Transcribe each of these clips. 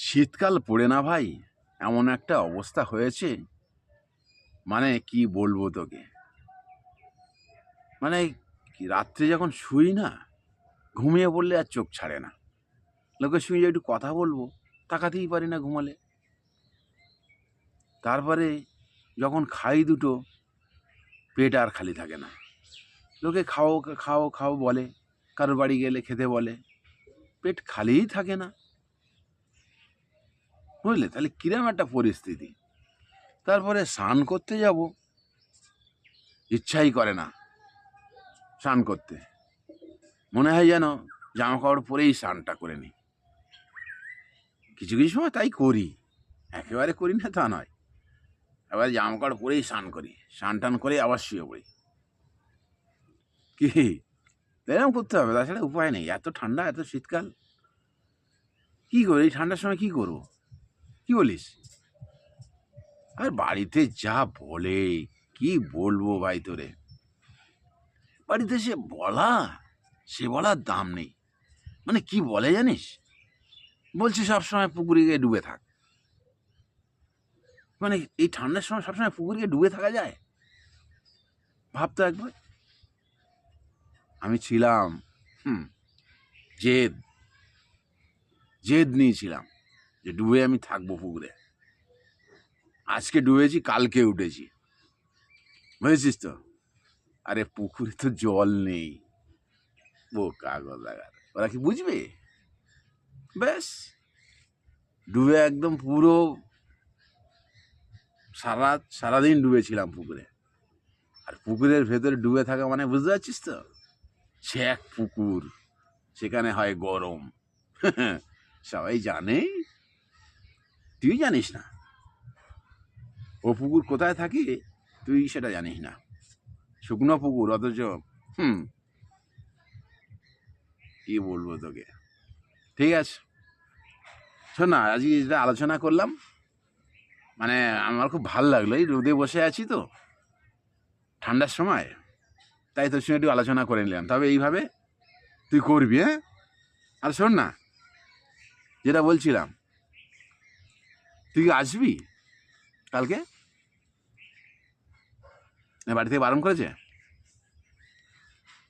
শীতকাল পড়ে না ভাই? এমন একটা অবস্থা হয়েছে। মানে কি বলব তোকে? মানে রাত্রে যখন শুই না, ঘুমিয়ে পড়লে আর চোখ ছাড়ে না। লোকের সঙ্গে একটু কথা বলব, তাকাতেই পারি না ঘুমালে। তারপরে যখন খাই দুটো, পেট আর খালি থাকে না। লোকে খাও খাও খাও বলে কারোর বাড়ি গেলে খেতে বলে। পেট খালিই থাকে না। বুঝলে? তাহলে কিরম একটা পরিস্থিতি? তারপরে স্নান করতে যাব। ইচ্ছাই করে না স্নান করতে। মনে হয় যেন জামা কাপড় পরেই স্নানটা করে নিই। কিছু কিছু সময় তাই করি। একেবারে করি না, তা নয়। এবার জামা কাপড় পরেই স্নান করি। স্নান টান করে আবার শুয়ে পড়ি। কি? এরকম করতে হবে। তাছাড়া উপায় নেই। এত ঠান্ডা, এত শীতকাল। কি করি? এই ঠান্ডার সময় কি করব? কি বলিস? আর বাড়িতে যা বলে, কি বলব ভাই তোরে? বাড়িতে সে বলা, সে বলার দাম নেই। মানে কি বলে জানিস? বলছি সবসময় পুকুরে গিয়ে ডুবে থাক। মানে এই ঠান্ডার সময় সবসময় পুকুরে গিয়ে ডুবে থাকা যায়? ভাবতো একবার। আমি ছিলাম, হুম, জেদ। জেদ নিয়েছিলাম যে ডুবে আমি থাকব পুকুরে। আজকে ডুবেছি, কালকে উঠেছি। বুঝেছিস তো? আরে পুকুরে তো জল নেই। বোকা গলাগার ওরা কি বুঝবে? ব্যাস। ডুবে একদম পুরো সারা, সারাদিন ডুবেছিলাম পুকুরে। আর পুকুরের ভেতরে ডুবে থাকা মানে বুঝতে পারছিস তো? সে এক পুকুর, সেখানে হয় গরম। সবাই জানে তুই জানিস না। ও পুকুর কোথায় থাকে, তুই সেটা জানিস না। শুকনো পুকুর, অথচ, হুম। কি বলব তোকে? ঠিক আছে। শোন না, আজকে যেটা আলোচনা করলাম মানে আমার খুব ভালো লাগল। এই রোদে বসে আছি তো, ঠান্ডার সময়, তাই তোর সঙ্গে একটু আলোচনা করে নিলাম। তবে এইভাবে তুই করবি হ্যাঁ? আর শোন না, যেটা বলছিলাম তুই কি আসবি কালকে? বাড়ি থেকে বারণ করেছে?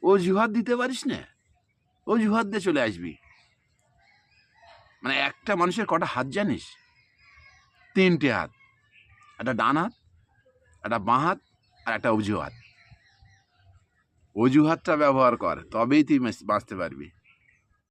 ও জুহাত দিতে পারিস না। ও জুহাত দিয়ে চলে আসবি। মানে একটা মানুষের কটা হাত জানিস? তিনটে হাত। একটা ডান হাত, একটা বাঁ হাত, আর একটা অজুহাত অজুহাতটা ব্যবহার কর, তবেই তুই বাঁচতে পারবি।